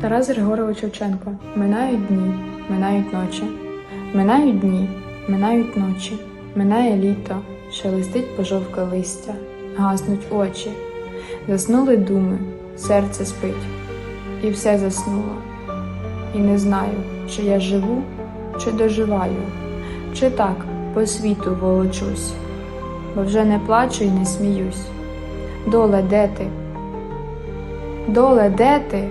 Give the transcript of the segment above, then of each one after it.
Тарас Григорович Шевченко. Минають дні, минають ночі. Минають дні, минають ночі. Минає літо, шелестить пожовке листя, гаснуть очі. Заснули думи, серце спить, і все заснуло. І не знаю, чи я живу, чи доживаю, чи так по світу волочусь, бо вже не плачу й не сміюсь. Доле, де ти? Доле, де ти?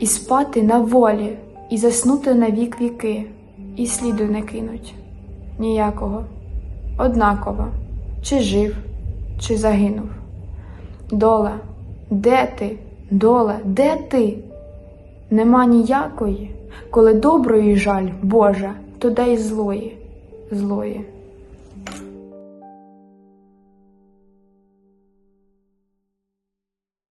і спати на волі, і заснути на вік віки, і сліду не кинуть. Ніякого, однаково, чи жив, чи загинув. Дола, де ти, доле, де ти? Нема ніякої, коли доброї жаль, Божа, то дай злої, злої.